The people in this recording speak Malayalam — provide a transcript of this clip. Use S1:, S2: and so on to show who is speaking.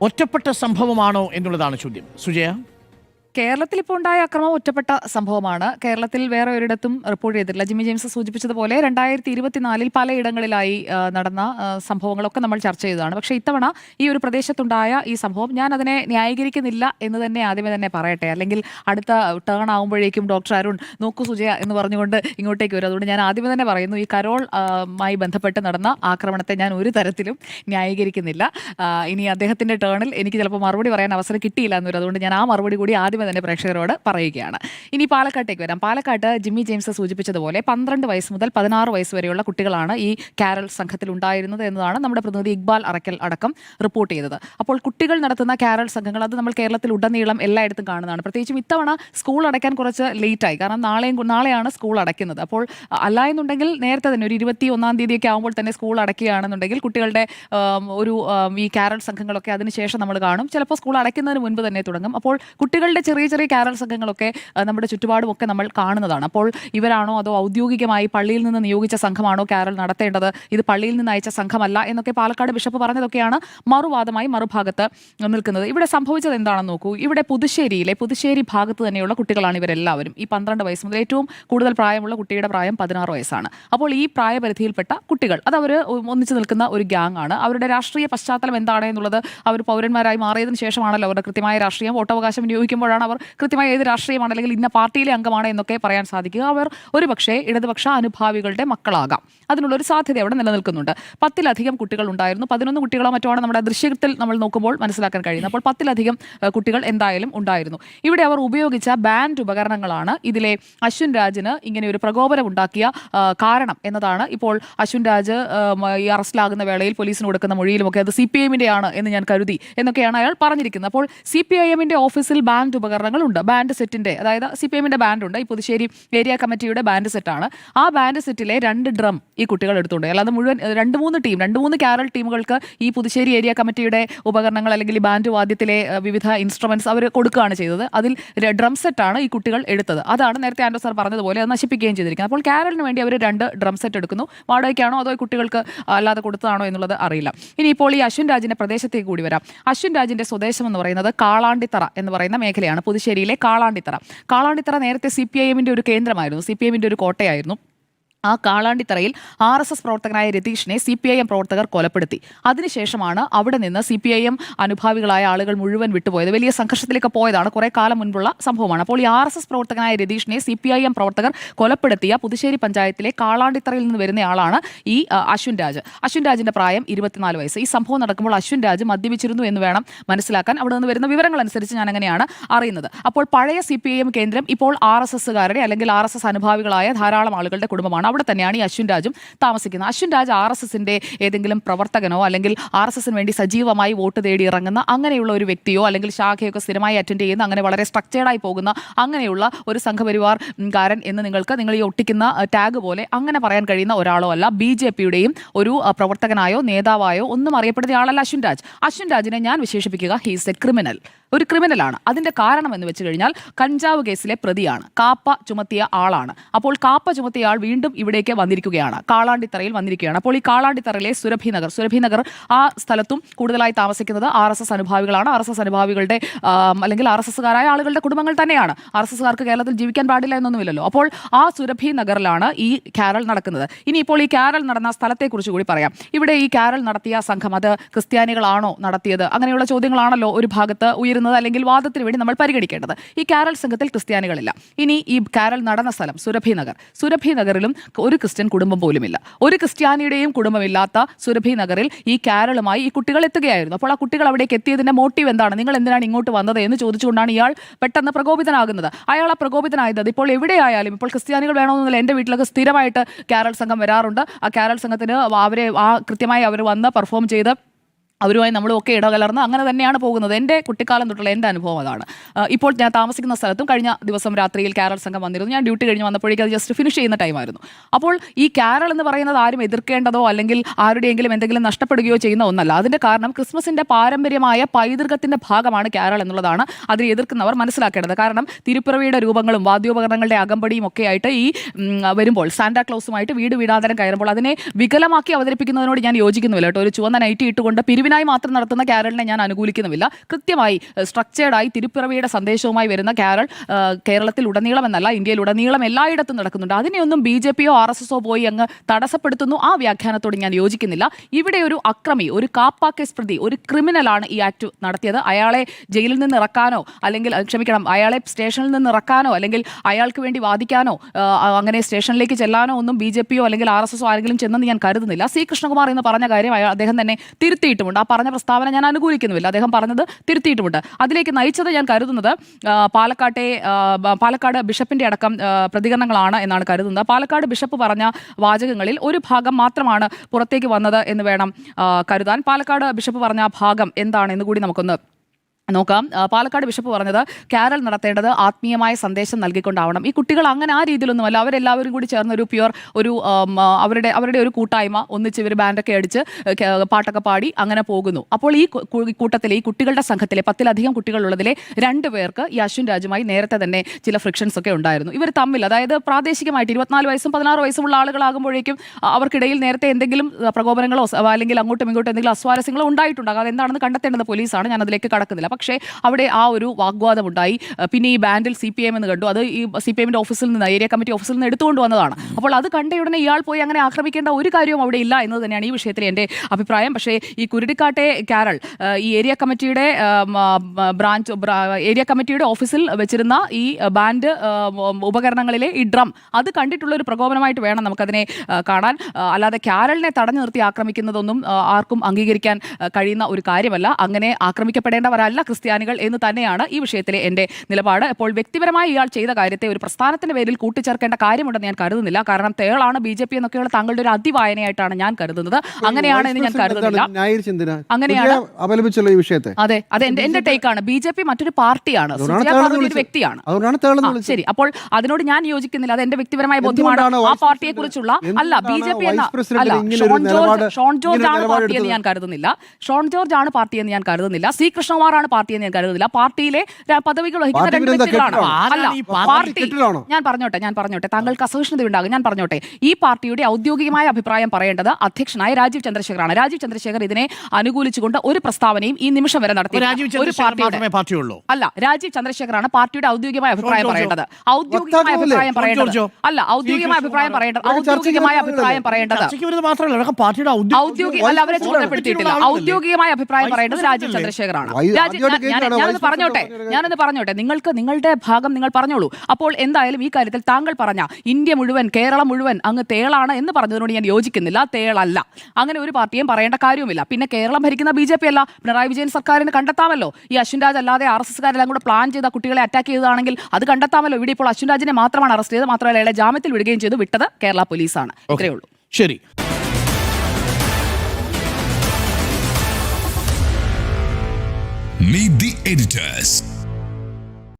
S1: ഒറ്റപ്പെട്ട സംഭവമാണോ എന്നുള്ളതാണ് ചോദ്യം. സുജയ?
S2: കേരളത്തിൽ ഇപ്പോൾ ഉണ്ടായ അക്രമം ഒറ്റപ്പെട്ട സംഭവമാണ്. കേരളത്തിൽ വേറെ ഒരിടത്തും റിപ്പോർട്ട് ചെയ്തിട്ടില്ല. ജിമ്മി ജെയിംസ് സൂചിപ്പിച്ചതുപോലെ രണ്ടായിരത്തി ഇരുപത്തിനാലിൽ പലയിടങ്ങളിലായി നടന്ന സംഭവങ്ങളൊക്കെ നമ്മൾ ചർച്ച ചെയ്തതാണ്. പക്ഷെ ഇത്തവണ ഈ ഒരു പ്രദേശത്തുണ്ടായ ഈ സംഭവം ഞാൻ അതിനെ ന്യായീകരിക്കുന്നില്ല എന്ന് തന്നെ ആദ്യമേ തന്നെ പറയട്ടെ. അല്ലെങ്കിൽ അടുത്ത ടേൺ ആകുമ്പോഴേക്കും ഡോക്ടർ അരുൺ നോക്കു സുജയ എന്ന് പറഞ്ഞുകൊണ്ട് ഇങ്ങോട്ടേക്ക് വരും. അതുകൊണ്ട് ഞാൻ ആദ്യമേ തന്നെ പറയുന്നു ഈ കരോൾ മായി ബന്ധപ്പെട്ട് നടന്ന ആക്രമണത്തെ ഞാൻ ഒരു തരത്തിലും ന്യായീകരിക്കുന്നില്ല. ഇനി അദ്ദേഹത്തിന്റെ ടേണിൽ എനിക്ക് ചിലപ്പോൾ മറുപടി പറയാൻ അവസരം കിട്ടിയില്ല എന്ന് അതുകൊണ്ട് ഞാൻ ആ മറുപടി കൂടി ആദ്യമേ തന്നെ പ്രേക്ഷകരോട് പറയുകയാണ്. ഇനി പാലക്കാട്ടേക്ക് വരാം. പാലക്കാട്ട് ജിമ്മി ജെയിംസ് സൂചിപ്പിച്ചതുപോലെ പന്ത്രണ്ട് വയസ്സ് മുതൽ പതിനാറ് വയസ്സ് വരെയുള്ള കുട്ടികളാണ് ഈ കാരൽ സംഘത്തിൽ ഉണ്ടായിരുന്നത് എന്നതാണ് നമ്മുടെ പ്രതിനിധി ഇക്ബാൽ അറക്കൽ അടക്കം റിപ്പോർട്ട് ചെയ്തത്. അപ്പോൾ കുട്ടികൾ നടത്തുന്ന കാരൽ സംഘങ്ങൾ അത് നമ്മൾ കേരളത്തിൽ ഉടനീളം എല്ലായിടത്തും കാണുന്നതാണ്. പ്രത്യേകിച്ചും ഇത്തവണ സ്കൂൾ അടയ്ക്കാൻ കുറച്ച് ലേറ്റായി. കാരണം നാളെയും നാളെയാണ് സ്കൂൾ അടയ്ക്കുന്നത്. അപ്പോൾ അല്ല എന്നുണ്ടെങ്കിൽ നേരത്തെ തന്നെ ഒരു ഇരുപത്തി ഒന്നാം തീയതിയൊക്കെ ആകുമ്പോൾ തന്നെ സ്കൂൾ അടയ്ക്കുകയാണെന്നുണ്ടെങ്കിൽ കുട്ടികളുടെ ഒരു ഈ കാരൽ സംഘങ്ങളൊക്കെ അതിനുശേഷം നമ്മൾ കാണും. ചിലപ്പോൾ സ്കൂൾ അടയ്ക്കുന്നതിന് മുൻപ് തന്നെ തുടങ്ങും. അപ്പോൾ കുട്ടികളുടെ ചെറിയ ചെറിയ കാരൽ സംഘങ്ങളൊക്കെ നമ്മുടെ ചുറ്റുപാടും ഒക്കെ നമ്മൾ കാണുന്നതാണ്. അപ്പോൾ ഇവരാണോ അതോ ഔദ്യോഗികമായി പള്ളിയിൽ നിന്ന് നിയോഗിച്ച സംഘമാണോ കാരൽ നടത്തേണ്ടത്? ഇത് പള്ളിയിൽ നിന്ന് അയച്ച സംഘമല്ല എന്നൊക്കെ പാലക്കാട് ബിഷപ്പ് പറഞ്ഞതൊക്കെയാണ് മറുവാദമായി മറുഭാഗത്ത് നിൽക്കുന്നത്. ഇവിടെ സംഭവിച്ചത് എന്താണെന്ന് നോക്കൂ. ഇവിടെ പുതുശ്ശേരിയിലെ പുതുശ്ശേരി ഭാഗത്ത് തന്നെയുള്ള കുട്ടികളാണ് ഇവരെല്ലാവരും. ഈ പന്ത്രണ്ട് വയസ്സ് മുതൽ ഏറ്റവും കൂടുതൽ പ്രായമുള്ള കുട്ടിയുടെ പ്രായം പതിനാറ് വയസ്സാണ്. അപ്പോൾ ഈ പ്രായപരിധിയിൽപ്പെട്ട കുട്ടികൾ അത് അവർ ഒന്നിച്ചു നിൽക്കുന്ന ഒരു ഗ്യാങ് ആണ്. അവരുടെ രാഷ്ട്രീയ പശ്ചാത്തലം എന്താണ് എന്നുള്ളത് അവർ പൗരന്മാരായി മാറിയതിനു ശേഷമാണല്ലോ അവരുടെ കൃത്യമായ രാഷ്ട്രീയം വോട്ടവകാശം വിനിയോഗിക്കുമ്പോഴാണ് അവർ കൃത്യമായി ഏത് രാഷ്ട്രീയമാണ് അല്ലെങ്കിൽ ഇന്ന പാർട്ടിയിലെ അംഗമാണ് എന്നൊക്കെ പറയാൻ സാധിക്കുക. അവർ ഒരുപക്ഷെ ഇടതുപക്ഷ അനുഭാവികളുടെ മക്കളാകാം. അതിനുള്ളൊരു സാധ്യത അവിടെ നിലനിൽക്കുന്നുണ്ട്. പത്തിലധികം കുട്ടികൾ ഉണ്ടായിരുന്നു. പതിനൊന്ന് കുട്ടികളോ മറ്റോ ആണ് നമ്മുടെ ദൃശ്യത്തിൽ നമ്മൾ നോക്കുമ്പോൾ മനസ്സിലാക്കാൻ കഴിയുന്നത്. അപ്പോൾ പത്തിലധികം കുട്ടികൾ എന്തായാലും ഉണ്ടായിരുന്നു. ഇവിടെ അവർ ഉപയോഗിച്ച ബാൻഡ് ഉപകരണങ്ങളാണ് ഇതിലെ അശ്വിൻ രാജിന് ഇങ്ങനെ ഒരു പ്രകോപനം ഉണ്ടാക്കിയ കാരണം എന്നതാണ്. ഇപ്പോൾ അശ്വിൻ രാജ് ഈ അറസ്റ്റിലാകുന്ന വേളയിൽ പോലീസിന് കൊടുക്കുന്ന മൊഴിയിലുമൊക്കെ അത് സി പി എമ്മിന്റെയാണ് എന്ന് ഞാൻ കരുതി എന്നൊക്കെയാണ് അയാൾ പറഞ്ഞിരിക്കുന്നത്. അപ്പോൾ സി പി ഐ എമ്മിന്റെ ഓഫീസിൽ ബാൻഡ് ഉപകരണങ്ങളുണ്ട്. ബാൻഡ് സെറ്റിന്റെ അതായത് സി പി എമ്മിന്റെ ബാൻഡ് ഉണ്ട് ഈ പുതുശ്ശേരി ഏരിയ കമ്മിറ്റിയുടെ ബാൻഡ് സെറ്റാണ്. ആ ബാൻഡ് സെറ്റിലെ രണ്ട് ഡ്രം ഈ കുട്ടികൾ എടുത്തുകൊണ്ട് അല്ലാതെ മുഴുവൻ രണ്ട് മൂന്ന് ടീം രണ്ട് മൂന്ന് കാരൽ ടീമുകൾക്ക് ഈ പുതുശ്ശേരി ഏരിയ കമ്മിറ്റിയുടെ ഉപകരണങ്ങൾ അല്ലെങ്കിൽ ഈ ബാൻഡ് വാദ്യത്തിലെ വിവിധ ഇൻസ്ട്രുമെന്റ്സ് അവർ കൊടുക്കുകയാണ് ചെയ്തത്. അതിൽ ഡ്രം സെറ്റാണ് ഈ കുട്ടികൾ എടുത്തത്. അതാണ് നേരത്തെ ആൻഡോ സാർ പറഞ്ഞതുപോലെ അത് നശിപ്പിക്കുകയും ചെയ്തിരിക്കുന്നത്. അപ്പോൾ കാരലിന് വേണ്ടി അവർ രണ്ട് ഡ്രം സെറ്റ് എടുക്കുന്നു. വാടകയ്ക്കാണോ അതോ കുട്ടികൾക്ക് അല്ലാതെ കൊടുത്തതാണോ എന്നുള്ളത് അറിയില്ല. ഇനി ഇപ്പോൾ ഈ അശ്വിൻ രാജിന്റെ പ്രദേശത്തേക്ക് കൂടി വരാം. അശ്വിൻ രാജിന്റെ സ്വദേശം എന്ന് പറയുന്നത് കാളാണ്ടിത്തറ എന്ന് പറയുന്ന മേഖലയാണ്. പുതുശ്ശേരിയിലെ കാളാണ്ടിത്തറ. കാളാണ്ടിത്തറ നേരത്തെ സി പി ഐ എമ്മിന്റെ ഒരു കേന്ദ്രമായിരുന്നു. സി പി എമ്മിന്റെ ഒരു കോട്ടയായിരുന്നു. ആ കാളാണ്ടിത്തറയിൽ ആർ എസ് എസ് പ്രവർത്തകനായ രതീഷിനെ സി പി ഐ എം പ്രവർത്തകർ കൊലപ്പെടുത്തി. അതിനുശേഷമാണ് അവിടെ നിന്ന് സി പി ഐ എം അനുഭാവികളായ ആളുകൾ മുഴുവൻ വിട്ടുപോയത്. വലിയ സംഘർഷത്തിലേക്ക് പോയതാണ് കുറെ കാലം മുൻപുള്ള സംഭവമാണ്. അപ്പോൾ ഈ ആർ എസ് എസ് പ്രവർത്തകനായ രതീഷിനെ സി പി ഐ എം പ്രവർത്തകർ കൊലപ്പെടുത്തിയ പുതുശ്ശേരി പഞ്ചായത്തിലെ കാളാണ്ടിത്തറയിൽ നിന്ന് വരുന്നയാളാണ് ഈ അശ്വിൻ രാജ്. അശ്വിൻ രാജിന്റെ പ്രായം ഇരുപത്തിനാല് വയസ്സ്. ഈ സംഭവം നടക്കുമ്പോൾ അശ്വിൻ രാജ് മദ്യപിച്ചിരുന്നു എന്ന് വേണം മനസ്സിലാക്കാൻ. അവിടെ നിന്ന് വരുന്ന വിവരങ്ങൾ അനുസരിച്ച് ഞാൻ അങ്ങനെയാണ് അറിയുന്നത്. അപ്പോൾ പഴയ സി കേന്ദ്രം ഇപ്പോൾ ആർ എസ് അല്ലെങ്കിൽ ആർ എസ് എസ് അനുഭാവികളായ ധാരാളം ആളുകളുടെ കുടുംബമാണ്. അവിടെ തന്നെയാണ് ഈ അശ്വിൻ രാജും താമസിക്കുന്നത്. അശ്വിൻ രാജ് ആർ എസ് എസിന്റെ ഏതെങ്കിലും പ്രവർത്തകനോ അല്ലെങ്കിൽ ആർ എസ് എസിന് വേണ്ടി സജീവമായി വോട്ട് തേടി ഇറങ്ങുന്ന അങ്ങനെയുള്ള ഒരു വ്യക്തിയോ അല്ലെങ്കിൽ ശാഖയൊക്കെ സ്ഥിരമായി അറ്റൻഡ് ചെയ്യുന്ന അങ്ങനെ വളരെ സ്ട്രക്ചേർഡായി പോകുന്ന അങ്ങനെയുള്ള ഒരു സംഘപരിവാർ കാരൻ എന്ന് നിങ്ങൾക്ക് നിങ്ങൾ ഈ ഒട്ടിക്കുന്ന ടാഗ് പോലെ അങ്ങനെ പറയാൻ കഴിയുന്ന ഒരാളോ അല്ല ബി ജെ പിയുടെയും ഒരു പ്രവർത്തകനായോ നേതാവായോ ഒന്നും അറിയപ്പെടുന്ന ആളല്ല അശ്വിൻ രാജ്. അശ്വിൻ രാജിനെ ഞാൻ വിശേഷിപ്പിക്കുക ഹീസ് എ ക്രിമിനൽ ഒരു ക്രിമിനലാണ്. അതിന്റെ കാരണം എന്ന് വെച്ച് കഴിഞ്ഞാൽ കഞ്ചാവ് കേസിലെ പ്രതിയാണ്. കാപ്പ ചുമത്തിയ ആളാണ്. അപ്പോൾ കാപ്പ ചുമത്തിയ ആൾ വീണ്ടും ഇവിടേക്ക് വന്നിരിക്കുകയാണ്. കാളാണ്ടിത്തറയിൽ വന്നിരിക്കുകയാണ്. അപ്പോൾ ഈ കാളാണ്ടിത്തറയിലെ സുരഭി നഗർ സുരഭി നഗർ ആ സ്ഥലത്തും കൂടുതലായി താമസിക്കുന്നത് ആർ എസ് എസ് അനുഭാവികളാണ്. ആർ എസ് എസ് അനുഭാവികളുടെ അല്ലെങ്കിൽ ആർ എസ് എസ്സുകാരായ ആളുകളുടെ കുടുംബങ്ങൾ തന്നെയാണ്. ആർ എസ് എസ്സുകാർക്ക് കേരളത്തിൽ ജീവിക്കാൻ പാടില്ല എന്നൊന്നുമില്ലല്ലോ. അപ്പോൾ ആ സുരഭി നഗറിലാണ് ഈ കാരൽ നടക്കുന്നത്. ഇനി ഇപ്പോൾ ഈ കാരൽ നടന്ന സ്ഥലത്തെക്കുറിച്ച് കൂടി പറയാം. ഇവിടെ ഈ കാരൽ നടത്തിയ സംഘം അത് ക്രിസ്ത്യാനികളാണോ നടത്തിയത്? അങ്ങനെയുള്ള ചോദ്യങ്ങളാണല്ലോ ഒരു ഭാഗത്ത് ഉയരുന്നത് അല്ലെങ്കിൽ വാദത്തിന് വേണ്ടി നമ്മൾ പരിഗണിക്കേണ്ടത്. ഈ കാരൽ സംഘത്തിൽ ക്രിസ്ത്യാനികളില്ല. ഇനി ഈ കാരൽ നടന്ന സ്ഥലം സുരഭി നഗർ. സുരഭി നഗറിലും ഒരു ക്രിസ്ത്യൻ കുടുംബം പോലുമില്ല. ഒരു ക്രിസ്ത്യാനിയുടെയും കുടുംബമില്ലാത്ത സുരഭി നഗറിൽ ഈ കാരളുമായി ഈ കുട്ടികൾ എത്തുകയായിരുന്നു. അപ്പോൾ ആ കുട്ടികൾ അവിടേക്ക് എത്തിയതിന്റെ മോട്ടീവ് എന്താണ്? നിങ്ങൾ എന്തിനാണ് ഇങ്ങോട്ട് വന്നത് എന്ന് ചോദിച്ചുകൊണ്ടാണ് ഇയാൾ പെട്ടെന്ന് പ്രകോപിതനാകുന്നത്. അയാൾ ആ പ്രകോപിതനായത് ഇപ്പോൾ എവിടെയായാലും ഇപ്പോൾ ക്രിസ്ത്യാനികൾ വേണമെന്നില്ല എന്റെ വീട്ടിലൊക്കെ സ്ഥിരമായിട്ട് കാരൽ സംഘം വരാറുണ്ട്. ആ കാരൽ സംഘത്തിന് അവരെ ആ കൃത്യമായി അവർ വന്ന് പെർഫോം ചെയ്ത് അവരുമായി നമ്മളൊക്കെ ഇടകലർന്ന് അങ്ങനെ തന്നെയാണ് പോകുന്നത്. എന്റെ കുട്ടിക്കാലം തൊട്ടുള്ള എന്റെ അനുഭവം അതാണ്. ഇപ്പോൾ ഞാൻ താമസിക്കുന്ന സ്ഥലത്തും കഴിഞ്ഞ ദിവസം രാത്രിയിൽ കാരൽ സംഘം വന്നിരുന്നു. ഞാൻ ഡ്യൂട്ടി കഴിഞ്ഞ് വന്നപ്പോഴേക്കും അത് ജസ്റ്റ് ഫിനിഷ് ചെയ്യുന്ന ടൈമായിരുന്നു അപ്പോൾ ഈ കാരൽ എന്ന് പറയുന്നത് ആരും എതിർക്കേണ്ടതോ അല്ലെങ്കിൽ ആരുടെയെങ്കിലും എന്തെങ്കിലും നഷ്ടപ്പെടുകയോ ചെയ്യുന്ന ഒന്നല്ല. അതിന്റെ കാരണം ക്രിസ്മസിന്റെ പാരമ്പര്യമായ പൈതൃകത്തിന്റെ ഭാഗമാണ് കാരൽ എന്നുള്ളതാണ് അതിനെ എതിർക്കുന്നവർ മനസ്സിലാക്കേണ്ടത്. കാരണം തിരുപ്പിറവിയുടെ രൂപങ്ങളും വാദ്യോപകരണങ്ങളുടെ അകമ്പടിയും ഒക്കെ ആയിട്ട് ഈ വരുമ്പോൾ സാന്റാക്ലോസുമായിട്ട് വീട് വീടാന്തരം കയറുമ്പോൾ അതിനെ വികലമാക്കി അവതരിപ്പിക്കുന്നതിനോട് ഞാൻ യോജിക്കുന്നില്ല കേട്ടോ. ഒരു ചുവന്ന നൈറ്റി ഇട്ടുകൊണ്ട് പിരിവിൽ തെളിവിനായി മാത്രം നടത്തുന്ന കാരളിനെ ഞാൻ അനുകൂലിക്കുന്നുമില്ല. കൃത്യമായി സ്ട്രക്ചേർഡായി തിരുപ്പിറവിയുടെ സന്ദേശവുമായി വരുന്ന കാരൾ കേരളത്തിൽ ഉടനീളം എന്നല്ല ഇന്ത്യയിൽ ഉടനീളം എല്ലായിടത്തും നടക്കുന്നുണ്ട്. അതിനെയൊന്നും ബി ജെ പിയോ ആർ എസ് എസോ പോയി അങ്ങ് തടസ്സപ്പെടുത്തുന്നു. ആ വ്യാഖ്യാനത്തോട് ഞാൻ യോജിക്കുന്നില്ല. ഇവിടെ ഒരു അക്രമി ഒരു കാപ്പ കേസ് പ്രതി ഒരു ക്രിമിനലാണ് ഈ ആക്ട് നടത്തിയത്. അയാളെ ജയിലിൽ നിന്ന് ഇറക്കാനോ അല്ലെങ്കിൽ ക്ഷമിക്കണം അയാളെ സ്റ്റേഷനിൽ നിന്ന് ഇറക്കാനോ അല്ലെങ്കിൽ അയാൾക്ക് വേണ്ടി വാദിക്കാനോ അങ്ങനെ സ്റ്റേഷനിലേക്ക് ചെല്ലാനോ ഒന്നും ബി ജെ പിയോ അല്ലെങ്കിൽ ആർ എസ് എസോ ആരെങ്കിലും ചെന്നെന്ന് ഞാൻ കരുതുന്നില്ല. സി കൃഷ്ണകുമാർ എന്ന് പറഞ്ഞ കാര്യം അദ്ദേഹം തന്നെ തിരുത്തിയിട്ടുമുണ്ട്. ആ പറഞ്ഞ പ്രസ്താവന ഞാൻ അനുകൂലിക്കുന്നുമില്ല. അദ്ദേഹം പറഞ്ഞത് തിരുത്തിയിട്ടുമുണ്ട്. അതിലേക്ക് നയിച്ചത് ഞാൻ കരുതുന്നത് പാലക്കാട്ടെ പാലക്കാട് ബിഷപ്പിന്റെ അടക്കം പ്രതികരണങ്ങളാണ് എന്നാണ് കരുതുന്നത്. പാലക്കാട് ബിഷപ്പ് പറഞ്ഞ വാചകങ്ങളിൽ ഒരു ഭാഗം മാത്രമാണ് പുറത്തേക്ക് വന്നത് എന്ന് വേണം കരുതാൻ. പാലക്കാട് ബിഷപ്പ് പറഞ്ഞ ഭാഗം എന്താണ് എന്ന് കൂടി നമുക്കൊന്ന് നോക്കാം. പാലക്കാട് ബിഷപ്പ് പറഞ്ഞത് കാരൽ നടത്തേണ്ടത് ആത്മീയമായ സന്ദേശം നൽകിക്കൊണ്ടാവണം. ഈ കുട്ടികൾ അങ്ങനെ ആ രീതിയിലൊന്നുമല്ല. അവരെല്ലാവരും കൂടി ചേർന്ന് ഒരു പ്യുവർ ഒരു അവരുടെ അവരുടെ ഒരു കൂട്ടായ്മ ഒന്നിച്ച് ഇവർ ബാൻഡൊക്കെ അടിച്ച് പാട്ടൊക്കെ പാടി അങ്ങനെ പോകുന്നു. അപ്പോൾ ഈ കൂട്ടത്തിലെ ഈ കുട്ടികളുടെ സംഘത്തിലെ പത്തിലധികം കുട്ടികളുള്ളതിലെ രണ്ട് പേർക്ക് ഈ അശ്വിൻ രാജുമായി നേരത്തെ തന്നെ ചില ഫ്രിക്ഷൻസ് ഒക്കെ ഉണ്ടായിരുന്നു. ഇവർ തമ്മിൽ അതായത് പ്രാദേശികമായിട്ട് ഇരുപത്തിനാല് വയസ്സും പതിനാറ് വയസ്സുമുള്ള ആളുകളാകുമ്പോഴേക്കും അവർക്കിടയിൽ നേരത്തെ എന്തെങ്കിലും പ്രകോപനങ്ങളോ അല്ലെങ്കിൽ അങ്ങോട്ടും ഇങ്ങോട്ടും എന്തെങ്കിലും അസ്വാരസ്യങ്ങളോ ഉണ്ടായിട്ടുണ്ടാകും. അതെന്താണെന്ന് കണ്ടെത്തേണ്ടത് പോലീസാണ്. ഞാൻ അതിലേക്ക് കടക്കുന്നില്ല. പക്ഷേ അവിടെ ആ ഒരു വാഗ്വാദം ഉണ്ടായി. പിന്നെ ഈ ബാൻഡിൽ സി പി എം എന്ന് കണ്ടു. അത് ഈ സി പി എമ്മിന്റെ ഓഫീസിൽ നിന്ന് ഏരിയ കമ്മിറ്റി ഓഫീസിൽ നിന്ന് എടുത്തുകൊണ്ട് വന്നതാണ്. അപ്പോൾ അത് കണ്ട ഉടനെ ഇയാൾ പോയി അങ്ങനെ ആക്രമിക്കേണ്ട ഒരു കാര്യവും അവിടെ ഇല്ല എന്ന് തന്നെയാണ് ഈ വിഷയത്തിൽ എന്റെ അഭിപ്രായം. പക്ഷേ ഈ കുരുടിക്കാട്ടെ കാരൾ ഈ ഏരിയ കമ്മിറ്റിയുടെ ബ്രാഞ്ച് ഏരിയ കമ്മിറ്റിയുടെ ഓഫീസിൽ വെച്ചിരുന്ന ഈ ബാൻഡ് ഉപകരണങ്ങളിലെ ഈ ഡ്രം അത് കണ്ടിട്ടുള്ള ഒരു പ്രകോപനമായിട്ട് വേണം നമുക്കതിനെ കാണാൻ. അല്ലാതെ കാരളിനെ തടഞ്ഞു നിർത്തി ആക്രമിക്കുന്നതൊന്നും ആർക്കും അംഗീകരിക്കാൻ കഴിയുന്ന ഒരു കാര്യമല്ല. അങ്ങനെ ആക്രമിക്കപ്പെടേണ്ടവരല്ല. ക്രിസ്ത്യാനികൾ എന്ന് തന്നെയാണ് ഈ വിഷയത്തിലെ എന്റെ നിലപാട്. അപ്പോൾ വ്യക്തിപരമായി ഇയാൾ ചെയ്ത കാര്യത്തെ ഒരു പ്രസ്ഥാനത്തിന്റെ പേരിൽ കൂട്ടിച്ചേർക്കേണ്ട കാര്യമുണ്ടെന്ന് ഞാൻ കരുതുന്നില്ല. കാരണം തേളാണ് ബി ജെ പി എന്നൊക്കെയുള്ള താങ്കളുടെ ഒരു അതിവായനയായിട്ടാണ് ഞാൻ കരുതുന്നത്. അങ്ങനെയാണ് എന്ന് ഞാൻ കരുതുന്നില്ല. അങ്ങനെയാണ്.
S3: അപലപിച്ചുള്ള ഈ വിഷയത്തെ.
S2: അതെ അതെ എന്റെ എന്റെ ടേക്കാണ് ബി ജെ പി മറ്റൊരു പാർട്ടിയാണ്. ഒരു വ്യക്തിയാണ്. ശരി. അപ്പോൾ അതിനോട് ഞാൻ യോജിക്കുന്നില്ല. അത് എന്റെ വ്യക്തിപരമായ ബോധ്യമാണ്. ആ പാർട്ടിയെ കുറിച്ചുള്ള അല്ല ബി ജെ പി എന്ന അല്ല ഷോൺ ജോർജ് ഷോൺ ജോർജ് ആണ് പാർട്ടി എന്ന് ഞാൻ കരുതുന്നില്ല. ഷോൺ ജോർജ് ആണ് പാർട്ടി എന്ന് ഞാൻ കരുതുന്നില്ല. സി കൃഷ്ണകുമാറാണ് പാർട്ടി എന്ന് ഞാൻ കരുതുന്നില്ല. പാർട്ടിയിലെ പദവികൾ വഹിക്കുന്ന രണ്ട് വ്യക്തികളാണ്? അല്ല
S1: ഈ പാർട്ടി
S2: ഞാൻ പറഞ്ഞോട്ടെ ഞാൻ പറഞ്ഞോട്ടെ. താങ്കൾക്ക് അസഹിഷ്ണുത ഉണ്ടാകും. ഞാൻ പറഞ്ഞോട്ടെ. ഈ പാർട്ടിയുടെ ഔദ്യോഗികമായ അഭിപ്രായം പറയേണ്ടത് അധ്യക്ഷനായ രാജീവ് ചന്ദ്രശേഖറാണ്. രാജീവ് ചന്ദ്രശേഖർ ഇതിനെ അനുകൂലിച്ചുകൊണ്ട് ഒരു പ്രസ്താവനയും ഈ നിമിഷം വരെ നടത്തി ഒരു പാർട്ടിയുടെ അല്ല രാജീവ് ചന്ദ്രശേഖറാണ് പാർട്ടിയുടെ ഔദ്യോഗികമായ അഭിപ്രായം പറയേണ്ടത്. ഔദ്യോഗികമായ അഭിപ്രായം പറയേണ്ടത്. അല്ല ഔദ്യോഗികമായ അഭിപ്രായം പറയേണ്ടത്. ഔദ്യോഗികമായ അഭിപ്രായം പറയേണ്ടത്. ഔദ്യോഗിക അല്ല അവരെ ചുമതലപ്പെടുത്തിയിട്ടില്ല ഔദ്യോഗികമായ അഭിപ്രായം പറയേണ്ടത് രാജീവ്
S1: ചന്ദ്രശേഖരാണ്
S2: ചന്ദ്രശേഖറാണ്. രാജീവ് ഞാനൊന്ന് പറഞ്ഞോട്ടെ. ഞാനൊന്ന് പറഞ്ഞോട്ടെ. നിങ്ങൾക്ക് നിങ്ങളുടെ ഭാഗം നിങ്ങൾ പറഞ്ഞോളൂ. അപ്പോൾ എന്തായാലും ഈ കാര്യത്തിൽ താങ്കൾ പറഞ്ഞ ഇന്ത്യ മുഴുവൻ കേരളം മുഴുവൻ അങ്ങ് തേളാണ് എന്ന് പറഞ്ഞതിനോട് ഞാൻ യോജിക്കുന്നില്ല. തേളല്ല. അങ്ങനെ ഒരു പാർട്ടിയും പറയേണ്ട കാര്യവുമില്ല. പിന്നെ കേരളം ഭരിക്കുന്ന ബി ജെ പി അല്ല. പിണറായി വിജയൻ സർക്കാരിന് കണ്ടെത്താമല്ലോ. ഈ അശ്വിൻ രാജ് അല്ലാതെ ആർ എസ് എസ്കാരെല്ലാം കൂടെ പ്ലാൻ ചെയ്ത കുട്ടികളെ അറ്റാക്ക് ചെയ്തതാണെങ്കിൽ അത് കണ്ടെത്താമല്ലോ. ഇവിടെ ഇപ്പോൾ അശ്വിൻ രാജിനെ മാത്രമാണ് അറസ്റ്റ് ചെയ്തത്. മാത്രമല്ല അയാളെ ജാമ്യത്തിൽ വിടുകയും ചെയ്തു. വിട്ടത് കേരള പോലീസാണ്. ഇത്രയേ ഉള്ളൂ.
S1: ശരി.
S4: Meet the editors.